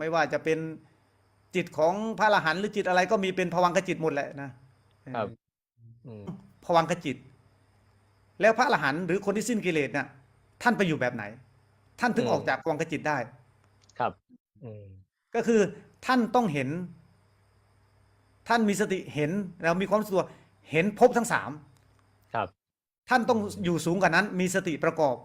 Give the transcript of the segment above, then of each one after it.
ไม่ว่าจะเป็นจิตของพระอรหันต์หรือจิตอะไรก็มีเป็นภวังคจิตหมดแหละนะครับอืมภวังคจิต แล้วพระอรหันต์หรือคนที่สิ้นกิเลสเนี่ยท่านไปอยู่แบบไหน ท่านถึงออกจากภวังคจิตได้ ครับอืมก็คือท่านต้องเห็น ท่านมีสติเห็นแล้วมีความรู้สึกตัวเห็นภพทั้งสามครับ ท่านต้องอยู่สูงกว่านั้น มีสติประกอบ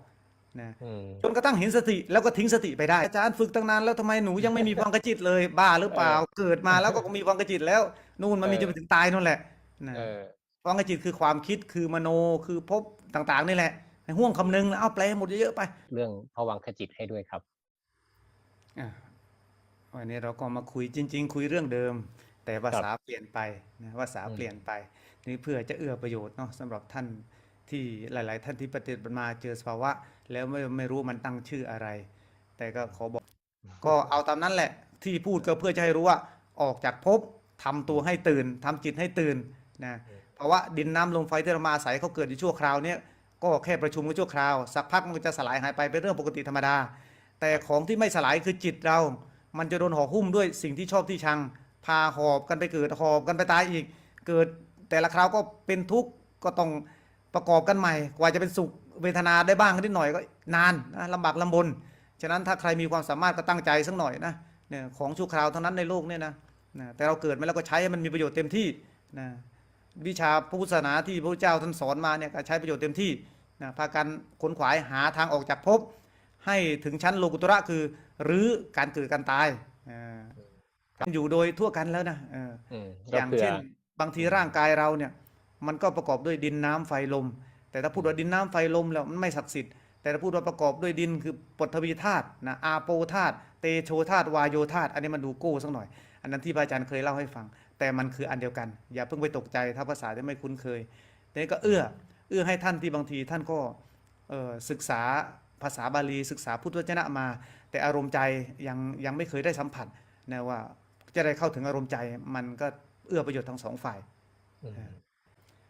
นะอืมจนกระทั่งเห็นสติแล้วก็ทิ้งสติไปได้อาจารย์ฝึกตั้งนานแล้วทำไมหนูยังไม่มีพลังกจิตเลย บ้าหรือเปล่าเกิดมาแล้วก็มีพลังกจิตแล้วนู่นมันมีจนไปถึงตายนั่นแหละนะเออพลังกจิตคือความคิดคือมโนคือภพต่างๆนี่แหละในห่วงคำนึงแล้วเอาแปลหมดเยอะๆไป เรื่องภวังคจิตให้ด้วยครับอะวันนี้เราก็มาคุยจริง ๆ คุยเรื่องเดิม แต่ภาษาเปลี่ยนไปนะภาษาอืมเปลี่ยนไปนี่เพื่อจะเอื้อประโยชน์เนาะสำหรับท่านที่หลาย ๆ ท่านที่ปฏิบัติมาเจอสภาวะ แล้วไม่ไม่รู้มันตั้งชื่ออะไร แต่ก็ขอบอก ก็เอาตามนั้นแหละ ที่พูดก็เพื่อจะให้รู้ว่าออกจากภพทำตัวให้ตื่นทำจิตให้ตื่นนะเพราะว่าดินน้ำลมไฟที่เรามาอาศัยเขาเกิดในชั่วคราวเนี้ยก็แค่ประชุมกันชั่วคราว สักพักมันก็จะสลายหายไปเป็นเรื่องปกติธรรมดา แต่ของที่ไม่สลายคือจิตเรา มันจะโดนห่อหุ้มด้วยสิ่งที่ชอบที่ชัง พาหอบกันไปเกิดหอบกันไปตายอีก เกิดแต่ละคราวก็เป็นทุกข์ก็ต้องประกอบกันใหม่ กว่าจะเป็นสุข เวทนาได้บ้างนิดหน่อยก็นานนะลำบากลำบน ฉะนั้นถ้าใครมีความสามารถก็ตั้งใจสักหน่อยนะเนี่ยของชั่วคราวเท่านั้นในโลกเนี่ยนะนะแต่เราเกิดมาแล้วก็ใช้ให้มันมีประโยชน์เต็มที่นะวิชาพระพุทธศาสนาที่พระพุทธเจ้าท่านสอนมาเนี่ยก็ใช้ประโยชน์เต็มที่นะพากันขนขวายหาทางออกจากภพให้ถึงชั้นโลกุตระคือรื้อการเกิดการตายอ่าอยู่โดยทั่วกันแล้วนะเอออืมอก็ย่างเผื่อเช่น บางทีร่างกายเราเนี่ย มันก็ประกอบด้วยดินน้ำไฟลม แต่ถ้าพูดว่าดินน้ำไฟลมแล้วมันไม่ศักดิ์สิทธิ์แต่ถ้าพูดว่าประกอบด้วยดินคือปฐวีธาตุนะอาโปธาตุเตโชธาตุวายโยธาตุอันนี้มันดูโก้สักหน่อย อันนั้นที่พระอาจารย์เคยเล่าให้ฟัง แต่มันคืออันเดียวกัน อย่าเพิ่งไปตกใจถ้าภาษาที่ไม่คุ้นเคยแต่นี่ก็เอื้อเอื้อให้ท่านที่บางทีท่านก็เอ่อศึกษาภาษาบาลีศึกษาพุทธวจนะมา แต่อารมณ์ใจยังยังไม่เคยได้สัมผัสนะว่าจะได้เข้าถึงอารมณ์ใจมันก็เอื้อประโยชน์ทั้งสองฝ่ายอืม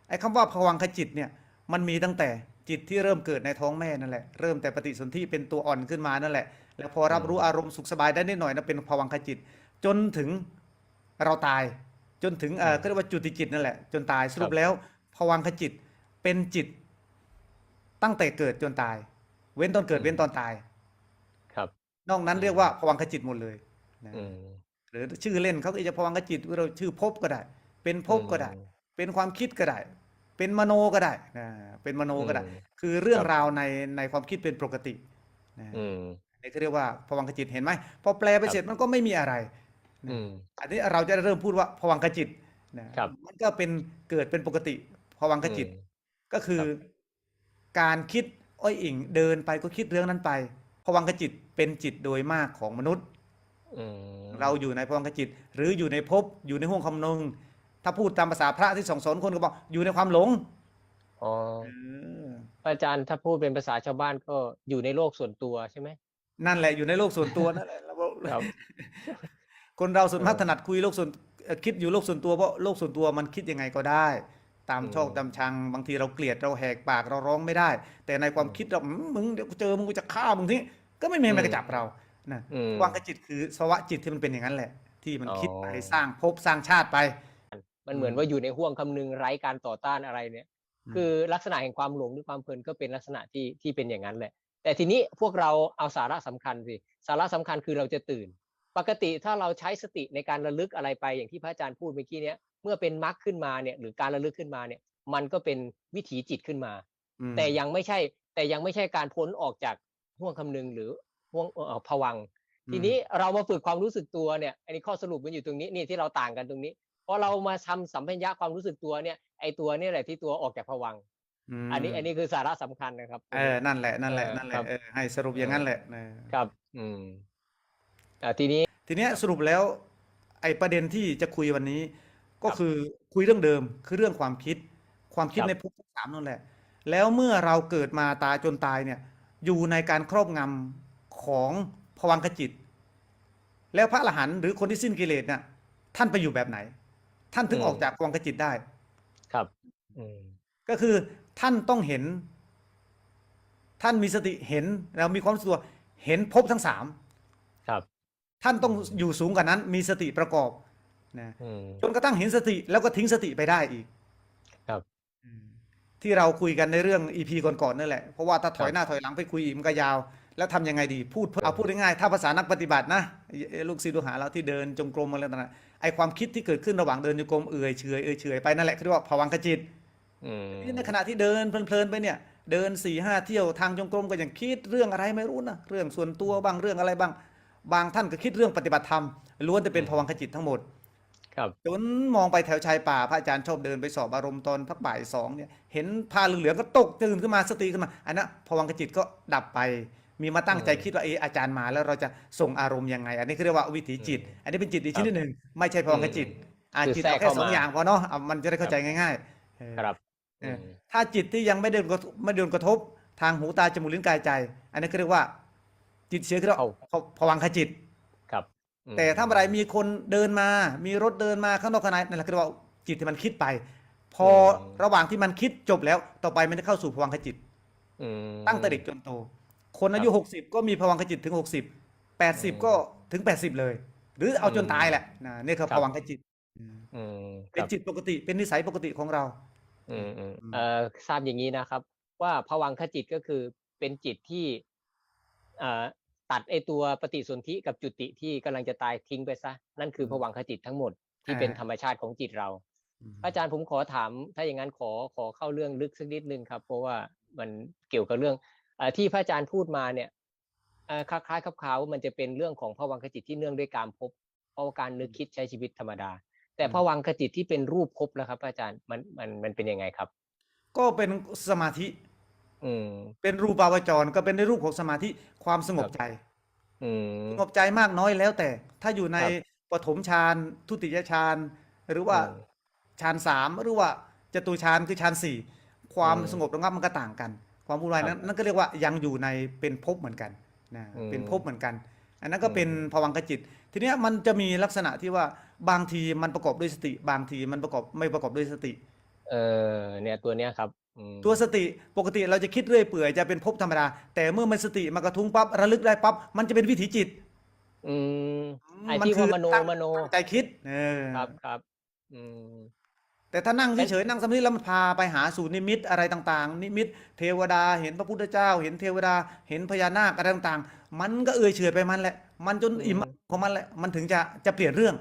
ไอ้คำว่าภวังคจิตเนี่ย มันมีตั้งแต่จิตที่เริ่มเกิดในท้องแม่นั่นแหละเริ่มแต่ปฏิสนธิเป็นตัวอ่อนขึ้นมานั่นแหละ แล้วพอรับรู้อารมณ์สุขสบายได้นิดหน่อยนะเป็นภวังคจิต จนถึงเราตาย จนถึงเออก็เรียกว่าจุติจิตนั่นแหละ จนตายสรุปแล้วภวังคจิตเป็นจิต ตั้งแต่เกิดจนตาย เว้นตอนเกิดเว้นตอนตาย ครับ นอกนั้นเรียกว่าภวังคจิตหมดเลยนะอืมหรือชื่อเล่นเขาก็จะภวังคจิตเราชื่อภพก็ได้ เป็นภพก็ได้อืมเป็นความคิดก็ได้ เป็นมโนก็ได้นะเป็นมโนก็ได้อืมคือเรื่องครับราวในในความคิดเป็นปกตินะอืมนี่ก็เรียกว่าภวังคจิตเห็นไหมพอแปลไปครับเสร็จมันก็ไม่มีอะไรนะอืมอันนี้เราจะเริ่มพูดว่าภวังคจิตนะครับมันก็เป็นเกิดเป็นปกติภวังคจิตอืมก็คือครับการคิดอ้อยอิงเดินไปก็คิดเรื่องนั้นไปภวังคจิตเป็นจิตโดยมากของมนุษย์อืมเราอยู่ในภวังคจิต หรืออยู่ในภพอยู่ในห้วงคำนง ถ้าพูดตามภาษาพระที่สองสอนคนก็บอกอยู่ในความหลงอ๋อเอออาจารย์ถ้าพูดเป็นภาษาชาวบ้านก็อยู่ในโลกส่วนตัวใช่ไหม นั่นแหละอยู่ในโลกส่วนตัวนั่นแหละเราครับ คนเราส่วนมากเออถนัดคุยโลกส่วนเอ่อคิดอยู่โลกส่วนตัวเพราะโลกส่วนตัวมันคิดยังไงก็ได้ ตามอืม ชอบตามชังบางทีเราเกลียดเราแหกปากเราร้องไม่ได้ แต่ในความคิดเราอืมมึงเดี๋ยวกูเจอมึงกูจะฆ่ามึงที่ก็ไม่มีใครอืมกระจับเรานะ อืม วางกจิตคือสวะจิตที่มันเป็นอย่างนั้นแหละ ที่มันอ๋อ คิดไปสร้างภพสร้างชาติไป มันเหมือนว่าอยู่ในห่วงคำนึงไร้การต่อต้านอะไรเนี่ยอืมคือลักษณะแห่งความหลงหรือความเพลินก็เป็นลักษณะที่ที่เป็นอย่างนั้นแหละ แต่ทีนี้พวกเราเอาสาระสำคัญสิสาระสำคัญคือเราจะตื่น ปกติถ้าเราใช้สติในการระลึกอะไรไปอย่างที่พระอาจารย์พูดเมื่อกี้เนี้ยเมื่อเป็นมรรคขึ้นมาเนี่ยหรือการระลึกขึ้นมาเนี่ย มันก็เป็นวิถีจิตขึ้นมาอืมแต่ยังไม่ใช่แต่ยังไม่ใช่การพ้นออกจากห่วงคำนึงหรือห่วงเอ่อผวังค์ทีนี้เรามาฝึกความรู้สึกตัวเนี่ยอันนี้ข้อสรุปมันอยู่ตรงนี้นี่ที่เราต่างกันตรงนี้ พอเรามาทำสัมพัญญะความรู้สึกตัวเนี่ยไอตัวเนี่ยแหละที่ตัวออกจากผวังค์มอันนี้อันนี้คือสาระสำคัญนะครับ เออนั่นแหละนั่นแหละเออนั่นแหละครับเออให้สรุปอย่างนั้นแหละเออครับ อืมอ่าทีนี้ ทีเนี้ยสรุปแล้ว ไอ้ประเด็นที่จะคุยวันนี้ ก็ครับคือคุยเรื่องเดิมคือเรื่องความคิด ความคิดครับในภพทั้งสามนั่นแหละ แล้วเมื่อเราเกิดมาตายจนตายเนี่ย อยู่ในการครอบงำของภวังคจิต แล้วพระอรหันต์หรือคนที่สิ้นกิเลสเนี่ยท่านไปอยู่แบบไหน ท่านถึงออกจากภวังคจิตได้ ครับ อืม ก็คือท่านต้องเห็น ท่านมีสติเห็นแล้วมีความรู้สึกตัวเห็นภพทั้งสามครับ ท่านต้องอยู่สูงกว่านั้น มีสติประกอบนะอืม จนกระทั่งเห็นสติแล้วก็ทิ้งสติไปได้อีกครับอืมที่เราคุยกันในเรื่องอีพีก่อนๆนั่นแหละเพราะว่าถ้าถอยครับหน้าถอยหลังไปคุยอีกมันก็ยาว แล้วทำยังไงดีพูดเอาพูดง่ายๆถ้าภาษานักปฏิบัตินะไอ้ลูกศิษย์ลูกหาเราที่เดินจงกรมอะไรต่างๆไอความคิดที่เกิดขึ้นระหว่างเดินจงกรมเอื่อยเฉยเอื่อยเฉยไปนั่นแหละเขาเรียกว่าภวังคจิตอืมนี่ในขณะที่เดินเพลินๆไปเนี่ยเดินสี่ห้าเที่ยวทางจงกรมก็ยังคิดเรื่องอะไรไม่รู้นะเรื่องส่วนตัวบ้างเรื่องอะไรบ้าง บางท่านก็คิดเรื่องปฏิบัติธรรมล้วนแต่เป็นภวังคจิตทั้งหมดครับจนมองไปแถวชายป่าพระอาจารย์ชอบเดินไปสอบอารมณ์ตอนพักบ่ายสองเนี่ยเห็นผ้าเหลืองๆก็ตกตื่นขึ้นมาสติขึ้นมาอันนั้นภวังคจิตก็ดับไป มีมาตั้งใจอืมคิดว่าเอออาจารย์มาแล้วเราจะส่งอารมณ์ยังไง อันนี้คือเรียกว่าวิถีจิต อันนี้เป็นจิตอีกชนิดหนึ่งไม่ใช่ภวังคจิตอ่าคือจิตแทรกเอาแค่สองเข้ามาอย่างพอเนาะเอามันจะได้เข้าใจง่ายๆเออครับเออมถ้าจิตที่ยังไม่ได้กระทบไม่โดนกระทบทางหูตาจมูกลิ้นกายใจ อันนี้ก็เรียกว่า จิตเชื้อคือเอาภวังคจิตครับอืมแต่ถ้าเมื่อไหรมีคนเดินมา มีรถเดินมาข้างนอกข้างในนั่นแหละก็เรียกว่าจิตที่มันคิดไป พอระหว่างที่มันคิดจบแล้ว ต่อไปมันจะเข้าสู่ภวังคจิตอืมตั้งแต่เด็กจนโต คนอายุครับ60ก็มีภวังคจิตถึง60 80ก็ถึง80เลย หรือเอาจนอืมตายแหละนะนี่คือครับภวังคจิตอืมคเป็นรับจิตปกติเป็นนิสัยปกติของเรา อืมอืมอืมเอ่อทราบอย่างนี้นะครับ ว่าภวังคจิตก็คือเป็นจิตที่เอ่อตัดไอตัวปฏิสนธิกับจุติที่กำลังจะตายทิ้งไปซะ นั่นคือภวังคจิตทั้งหมดที่เป็นธรรมชาติของจิตเรา อาจารย์ผมขอถาม ถ้าอย่างนั้นขอขอเข้าเรื่องลึกสักนิดนึงครับ เพราะว่ามันเกี่ยวกับเรื่องเออ ที่พระอาจารย์พูดมาเนี่ยเอ่อคล้ายๆครับคาวๆมันจะเป็นเรื่องของภวังคจิตที่เนื่องด้วยการพบเพราะว่าการนึกคิดใช้ชีวิตธรรมดา แต่อืมภวังคจิตที่เป็นรูปภพแล้วครับพระอาจารย์มันมันมันเป็นยังไงครับ ก็เป็นสมาธิ อืมเป็นรูปาวจรก็เป็นในรูปของสมาธิความสงบครับใจอืมสงบใจมากน้อยแล้วแต่ ถ้าอยู่ในครับปฐมฌานทุติยฌานหรือว่าอืมฌานสามหรือว่าจตุฌานคือฌานสี่ความอืมสงบระงับมันก็ต่างกัน ความวุ่นวายครับนั้นนั่นก็เรียกว่ายังอยู่ในเป็นภพเหมือนกันนะอืมเป็นภพเหมือนกัน อันนั้นก็อืมเป็นภวังคจิต ทีเนี้ยมันจะมีลักษณะที่ว่าบางทีมันประกอบด้วยสติ บางทีมันประกอบไม่ประกอบด้วยสติ เออเนี่ยตัวเนี้ยครับอืมตัวสติปกติเราจะคิดเรื่อยเปื่อยจะเป็นภพธรรมดา แต่เมื่อมันสติมากระทุ้งปั๊บระลึกได้ปั๊บมันจะเป็นวิถีจิต อืมไอ้มันที่คือว่ามโนตั้งมโนตั้งใจคิด เออครับครับ อืม แต่ถ้านั่งแต่เฉยๆนั่งสมาธิแล้วมันพาไปหาสู่นิมิตอะไรต่างๆ นิมิต เทวดาเห็นพระพุทธเจ้า เห็นเทวดาเห็นพญานาคอะไรต่างๆ มันก็เอื่อยเฉยไปมันแหละ มันจนอิ่มของมันแหละมันถึงจะจะเปลี่ยนเรื่อง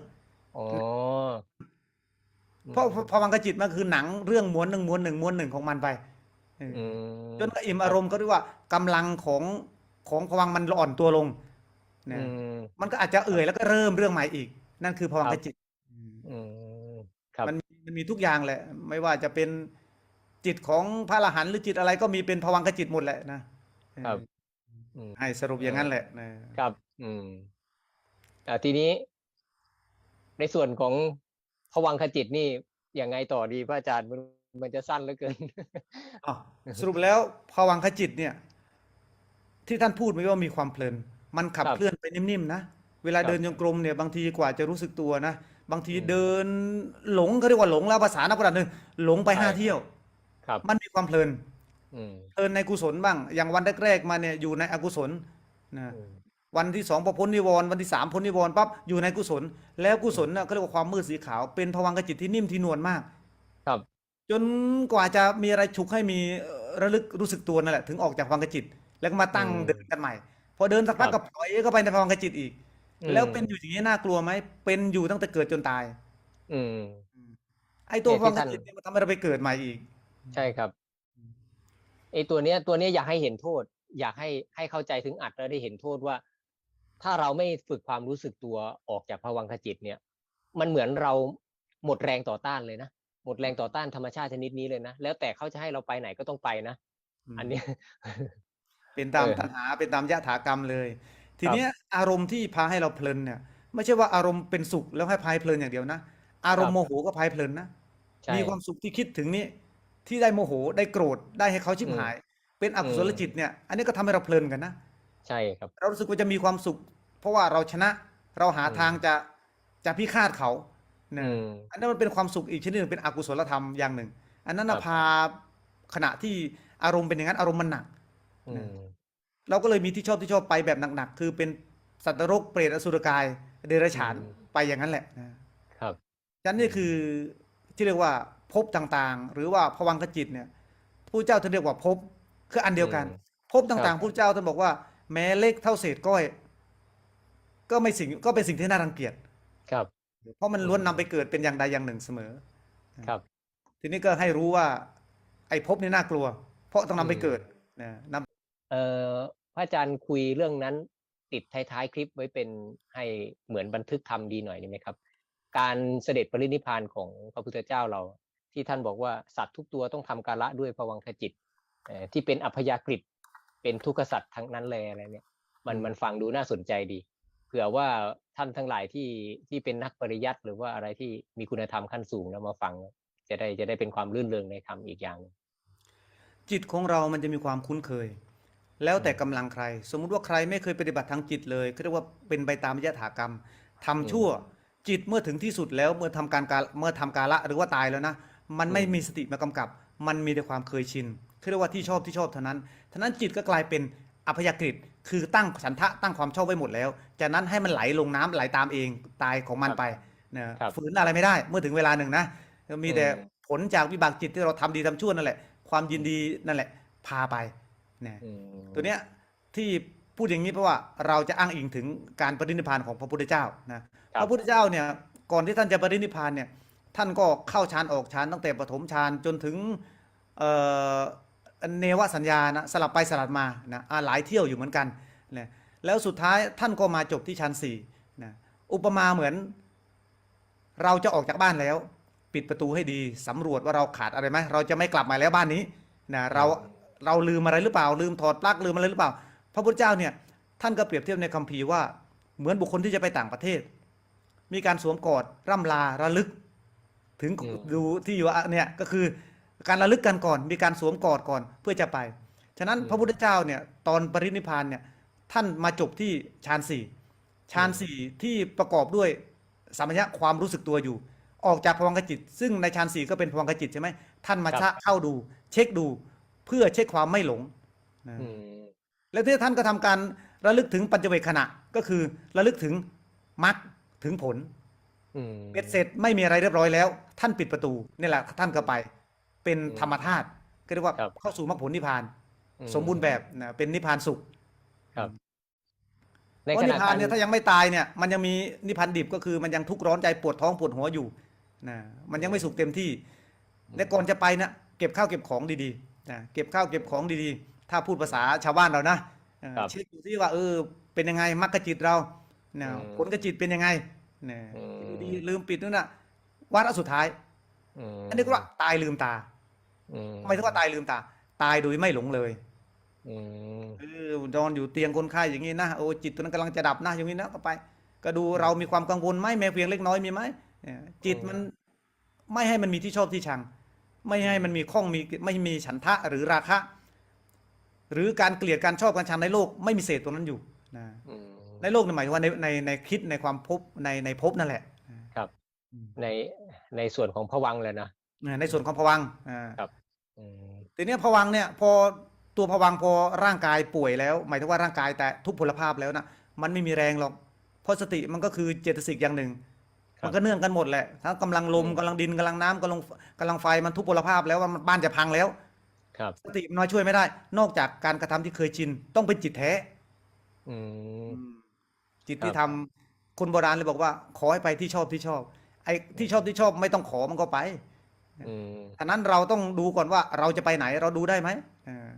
อ๋อเพราะพวังกจิตมันคือหนังเรื่องม้วนหนึ่งม้วนหนึ่งม้วนหนึ่งของมันไปเออออืมจนก็อิ่มอารมณ์ก็เรียกว่ากำลังของของพวังมันอ่อนตัวลงนะอืมมันก็อาจจะเอื่อยแล้วก็เริ่มเรื่องใหม่อีก นั่นคือพวังกจิตอืม ครับมันมีมันมีทุกอย่างแหละ ไม่ว่าจะเป็นจิตของพระอรหันต์หรือจิตอะไรก็มีเป็นภวังคจิตหมดแหละนะครับอืมให้สรุปอย่างนั้นแหละนะครับ อืมอ่าทีนี้ ในส่วนของภวังคจิตนี่ยังไงต่อดีพระอาจารย์มันมันจะสั้นเหลือเกินอ้าวสรุปแล้วภวังคจิตเนี่ย ที่ท่านพูดไม่ว่ามีความเพลิน มันขับครับเคลื่อนไปนิ่มๆนะเวลาครับเดินจงกรมเนี่ยบางทีกว่าจะรู้สึกตัวนะ บางทีอืมเดินหลงเขาเรียกว่าหลงแล้วภาษานักปราชญ์หนึ่งหลงไปใช่ห้าเที่ยวครับมันมีความเพลินอืมเพลินในกุศลบ้าง อย่างวันแรกๆมาเนี่ยอยู่ในอกุศลนะอืมวันที่สองพอพ้นนิวรณ์วันที่สามพ้นนิวรณ์ปั๊บอยู่ในกุศล แล้วกุศลน่ะก็เรียกว่าความมืดสีขาว เป็นภวังคจิตที่นิ่มที่นวลมาก ครับ จนกว่าจะมีอะไรฉุกให้มีเอ่อระลึกรู้สึกตัวนั่นแหละถึงออกจากภวังคจิต แล้วก็มาตั้งอืมเดินกันใหม่ พอเดินสักพักครัก็บปล่อยเข้าไปในภวังคจิตอีกอืม แล้วเป็นอยู่อย่างนี้น่ากลัวไหม เป็นอยู่ตั้งแต่เกิดจนตาย อืม ไอ้ตัวเนี่ยภวังที่คท่านจิตเนี่ยมันทำให้เราไปเกิดใหม่อีก ใช่ครับไอ้ตัวเนี้ย ตัวเนี้ยอยากให้เห็นโทษ อยากให้ให้เข้าใจถึงอัดแล้วได้เห็นโทษว่า ถ้าเราไม่ฝึกความรู้สึกตัวออกจากภวังคจิตเนี่ย มันเหมือนเราหมดแรงต่อต้านเลยนะหมดแรงต่อต้านธรรมชาติชนิดนี้เลยนะแล้วแต่เขาจะให้เราไปไหนก็ต้องไปนะอันเนี้ยเป็นตามเออตัณหาเป็นตามยถากรรมเลย ทีครับเนี้ยอารมณ์ที่พาให้เราเพลินเนี่ย ไม่ใช่ว่าอารมณ์เป็นสุขแล้วให้พายเพลินอย่างเดียวนะ อารมครัณ์บ โมโหก็พายเพลินนะ ใช่ มีความสุขที่คิดถึงนี่ที่ได้โมโหได้โกรธได้ให้เขาชิบอืม หาย เป็นอกุศลอืมจิตเนี่ย อันนี้ก็ทำให้เราเพลินกันนะ ใช่ครับ เรารู้สึกว่าจะมีความสุข เพราะว่าเราชนะเราหาอืมทางจะจะพิฆาตเขาเนี่ยอืมอันนั้นมันเป็นความสุขอีกชนิดหนึ่งเป็นอกุศลธรรมอย่างหนึ่ง อันนั้นน่ะครับ พาขณะที่อารมณ์เป็นอย่างนั้นอารมณ์มันหนักอืม เราก็เลยมีที่ชอบที่ชอบไปแบบหนักๆคือเป็นสัตว์นรกเปรตอสุรกายเดรัจฉานอืมไปอย่างนั้นแหละนะครับฉะนั้นนี่คือที่เรียกว่าภพต่างๆ หรือว่าภวังคจิตเนี่ยผู้เจ้าท่านเรียกว่าภพคืออันเดียวกันอืมภพต่างๆผู้เจ้าท่านบอกว่า แม้เล็กเท่าเศษก้อย ก็ไม่สิ่งก็เป็นสิ่งที่น่ารังเกียจครับ เพราะมันล้วนนำไปเกิดเป็นอย่างใดอย่างหนึ่งเสมอครับ ทีนี้ก็ให้รู้ว่า ไอ้ภพนี่น่ากลัว เพราะต้องนำไปเกิดนะนำเอ่อ พระอาจารย์คุยเรื่องนั้น ติดท้ายๆคลิปไว้เป็นให้เหมือนบันทึกทำดีหน่อยได้ไหมครับ การเสด็จปรินิพพานของพระพุทธเจ้าเรา ที่ท่านบอกว่าสัตว์ทุกตัวต้องทำกาละด้วยภวังคจิตเอ่อที่เป็นอัพยากฤิเป็นทุกขสัตว์ทั้งนั้นเลยอะไรเนี่ยมันมันฟังดูน่าสนใจดี เผื่อว่าท่านทั้งหลายที่ที่เป็นนักปริยัติหรือว่าอะไรที่มีคุณธรรมขั้นสูงแล้วมาฟัง จะได้จะได้เป็นความลื่นเริงในธรรมอีกอย่างหนึ่งจิตของเรามันจะมีความคุ้นเคย แล้วแต่กำลังใคร สมมุติว่าใครไม่เคยปฏิบัติทางจิตเลยเขาเรียกว่าเป็นไปตามยถากรรมทำชั่วจิตเมื่อถึงที่สุดแล้วเมื่อทำการการเมื่อทำกาละหรือว่าตายแล้วนะ มันไม่มีสติมากำกับ มันมีแต่ความเคยชินเขาเรียกว่าที่ชอบที่ชอบเท่านั้นท่านั้นจิตก็กลายเป็นอัพยากฤิคือตั้งฉันทะตั้งความชอบไว้หมดแล้ว จากนั้นให้มันไหลลงน้ำไหลตามเองตายของมันไปนะครับฝืนอะไรไม่ได้เมื่อถึงเวลาหนึ่งนะมีแต่อืมผลจากวิบากจิตที่เราทำดีทำชั่วนั่นแหละ ความยินดีนั่นแหละ พาไป นะอืมตัวเนี้ยที่พูดอย่างนี้เพราะว่าเราจะอ้างอิงถึงการปรินิพพานของพระพุทธเจ้านะพระพุทธเจ้าเนี่ยก่อนที่ท่านจะปรินิพพานเนี่ยท่านก็เข้าฌานออกฌานตั้งแต่ปฐมฌานจนถึงเอ่อเนวสัญญานะสลับไปสลับมานะอ่าหลายเที่ยวอยู่เหมือนกันนะแล้วสุดท้ายท่านก็มาจบที่ฌานสี่นะอุปมาเหมือน เราจะออกจากบ้านแล้ว ปิดประตูให้ดีสำรวจว่าเราขาดอะไรไหมเราจะไม่กลับมาแล้วบ้านนี้นะเรา เราลืมอะไรหรือเปล่า ลืมถอดปลั๊กลืมอะไรหรือเปล่า พระพุทธเจ้าเนี่ยท่านก็เปรียบเทียบในคัมภีร์ว่าเหมือนบุคคลที่จะไปต่างประเทศ มีการสวมกอดร่ำลาระลึก ถึงอืมดูที่อยู่อะเนี่ยก็คือการระลึกกันก่อน มีการสวมกอดก่อนเพื่อจะไป ฉะนั้นพระพุทธเจ้าเนี่ยตอนปรินิพพานเนี่ยท่านมาจบที่ฌานสี่ฌานสี่ที่ประกอบด้วยสัมปชัญญะความรู้สึกตัวอยู่ ออกจากภวังคจิต ซึ่งในฌานสี่ก็เป็นภวังคจิตใช่ไหมท่านมาครับชะเข้าดู เช็คดู เพื่อเช็คความไม่หลงนะอืมแล้วที่ท่านก็ทำการระลึกถึงปัญจเวคขณะก็คือระลึกถึงมรรคถึงผลอืมเบ็ดเสร็จไม่มีอะไรเรียบร้อยแล้ว ท่านปิดประตูนี่แหละท่านก็ไป เป็นอืมธรรมธาตุก็เรียกว่าครับเข้าสู่มรรคผลนิพพานอืสมบูรณ์แบบนะเป็นนิพพานสุขครับในเพขราะนิณะพพานการเนี่ยถ้ายังไม่ตายเนี่ยมันยังมีนิพพานดิบก็คือมันยังทุกข์ร้อนใจปวดท้องปวดหัวอยู่นะมันยังไม่สุขเต็มที่และก่อนจะไปนะเก็บข้าวเก็บของดีๆ นะเก็บข้าวเก็บของดีๆ ถ้าพูดภาษาชาวบ้านเรานะเออครับ เช็คดูที่ว่าเออเป็นยังไงมรรคจิตเรานะอืมผลกจิตเป็นยังไงนะอืมดีลืมปิดนู่นน่ะวาระสุดท้าย มอันนี้ก็ว่าตายลืมตาอืมทำไมถึงว่าตายลืมตา ตายโดยไม่หลงเลยอืมเออนอนอยู่เตียงคนไข้อย่างนี้นะโอ้จิตตัวนั้นกำลังจะดับนะอย่างนี้นะก็ไป ก็ดูเรามีความกังวลไหมแม้เพียงเล็กน้อยมีไหมเนี่ยจิตมันไม่ให้มันมีที่ชอบที่ชัง ไม่ให้มันมีข้องมีไม่มีฉันทะหรือราคะ หรือการเกลียดการชอบการชังในโลก ไม่มีเศษตรงนั้นอยู่นะอืมในโลกนี่หมายถึงว่าในในในคิดในความพบในในภพนั่นแหละ ครับอืมในในส่วนของผวังค์เลยนะในส่วนของภวังค์อ่าครับอืมทีเนี้ยผวังค์เนี่ยพอตัวผวังค์พอร่างกายป่วยแล้ว หมายถึงว่าร่างกายแต่ทุกพลภาพแล้วนะมันไม่มีแรงหรอกเพราะสติมันก็คือเจตสิกอย่างหนึ่งครับ มันก็เนื่องกันหมดแหละทั้งกำลังลมอืมกำลังดินกำลังน้ำกำลังกำลังไฟมันทุกพลภาพแล้วว่ามันบ้านจะพังแล้ว ครับสติมันมาช่วยไม่ได้ นอกจากการกระทำที่เคยชิน ต้องเป็นจิตแท้อืมจิตครับที่ทำคนโบราณเลยบอกว่า ขอให้ไปที่ชอบที่ชอบ ไอ้ที่ชอบที่ชอบไม่ต้องขอมันก็ไปอืมอันนั้นเราต้องดูก่อนว่าเราจะไปไหนเราดูได้ไหมเออ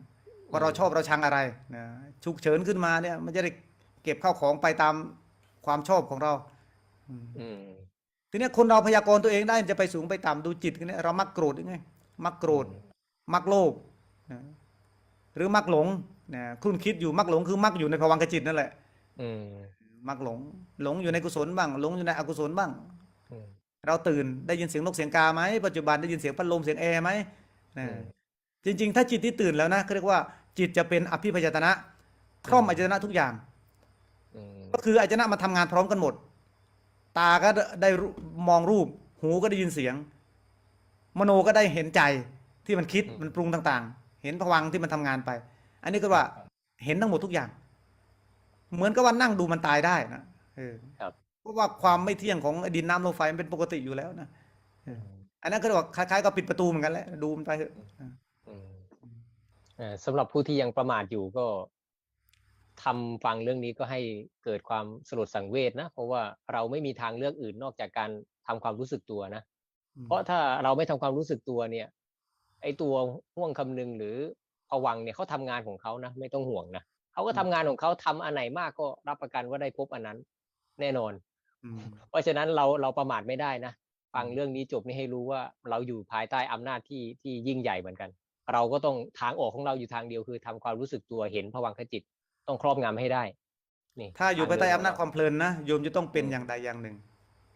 ว่าเราชอบเราชังอะไรนะฉุกเฉินขึ้นมาเนี่ย มันจะได้เก็บข้าวของไปตามความชอบของเรา อืมอืม ทีเนี้ยคนเราพยากรณ์ตัวเองได้จะไปสูงไปต่ำดูจิตกันเนี่ยเรามักโกรธยังไงมักโกรธ มักโลภนะหรือมักหลงนะคุณคิดอยู่มักหลงคือมักอยู่ในภวังคจิตนั่นแหละอืมมักหลง หลงอยู่ในกุศลบ้าง หลงอยู่ในอกุศลบ้างอืมเราตื่นได้ยินเสียงนกเสียงกาไหมปัจจุบันได้ยินเสียงพัดลมเสียงแอร์ไหมนะอืมจริง ๆ ถ้าจิตที่ตื่นแล้วนะเขาเรียกว่าจิตจะเป็นอภิพยตนะคล่อมอายตนะทุกอย่างอืมก็คืออายตนะมันทำงานพร้อมกันหมด ตาก็ได้รู้มองรูป หูก็ได้ยินเสียง มโนก็ได้เห็นใจที่มันคิดมันปรุงต่าง ๆ เห็นผวังค์ที่มันทำงานไป อันนี้ก็ว่าเห็นทั้งหมดทุกอย่าง เหมือนกับว่านั่งดูมันตายได้นะเออครับเพราะว่าความไม่เที่ยงของดินน้ำลมไฟมันเป็นปกติอยู่แล้วนะเอออันนั้นก็เรียกว่าคล้ายๆกับปิดประตูเหมือนกันแหละดูมันไปเถอะอืมเอ่อสำหรับผู้ที่ยังประมาทอยู่ก็ ทำฟังเรื่องนี้ก็ให้เกิดความสลดสังเวชนะ เพราะว่าเราไม่มีทางเลือกอื่นนอกจากการทำความรู้สึกตัวนะ เพราะถ้าเราไม่ทำความรู้สึกตัวเนี่ย ไอตัวห่วงคำนึงหรือผวังค์เนี่ยเขาทำงานของเขานะ ไม่ต้องห่วงนะเขาก็ทำงานของเขาทำอันไหนมากก็รับประกันว่าได้พบอันนั้น แน่นอนอืมเพราะฉะนั้นเราเราประมาทไม่ได้นะฟังเรื่องนี้จบนี่ให้รู้ว่าเราอยู่ภายใต้อำนาจที่ที่ยิ่งใหญ่เหมือนกัน เราก็ต้องทางออกของเราอยู่ทางเดียวคือทำความรู้สึกตัวเห็นผวังคจิต ต้องครอบงำให้ได้ นี่ถ้าอยู่ภายใต้ทงเดิอำนาจขคงวามเพลินนะโยมจะต้องเป็นอืมอย่างใดอย่างหนึ่ง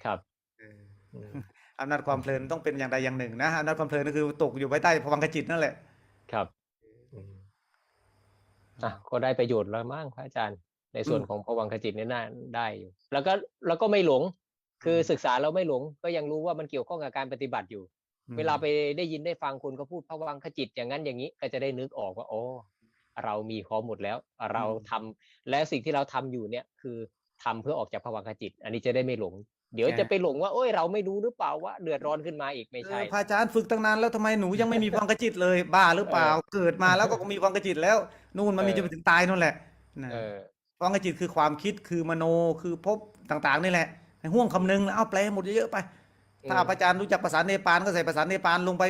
เราครับเอออืมอำนาจความเพลินต้องเป็นอย่างใดอย่างหนึ่งนะอำนาจความเพลินก็คือตกอยู่ภายใต้ภวังคจิตนั่นแหละ ครับอืมอะก็ได้ประโยชน์แล้วมั้งพระอาจารย์ ในส่วนอืมของผวังคจิตเนี่ยน่าได้อยู่ แล้วก็แล้วก็ไม่หลง คือศึกษาแล้วไม่หลง ก็ยังรู้ว่ามันเกี่ยวข้องกับการปฏิบัติอยู่อืมเวลาไปได้ยินได้ฟังคนก็พูดพวังคจิตอย่างนั้นอย่างนี้ ก็จะได้นึกออกว่าโอ้ เรามีพร้อมหมดแล้ว เราทำและสิ่งที่เราทำอยู่เนี่ยคือทำเพื่อออกจากพวังคจิต อันนี้จะได้ไม่หลง เดี๋ยวจะไปหลงว่าโอ้ยเราไม่รู้หรือเปล่าว่าเดือดร้อนขึ้นมาอีกไม่เอใช่อพระอาจารย์ฝึกตั้งนานแล้วทำไมหนูยังไม่มีพวังคจิตเลย บ้าหรือเปล่า เกิดมาแล้วก็มีพวังคจิตแล้วนู่นมันมีเออจนไปถึงตายนู่นแหละนะเออพวังคจิตคือความคิดคือมโนคือภพต่างๆนี่แหละให้ห่วงคำนึงแล้วเอาแปลหมดเยอะๆไป ถ้าพระอาจารย์รู้จักภาษาเนปาลก็ใส่ภาษาเนปาลลงไป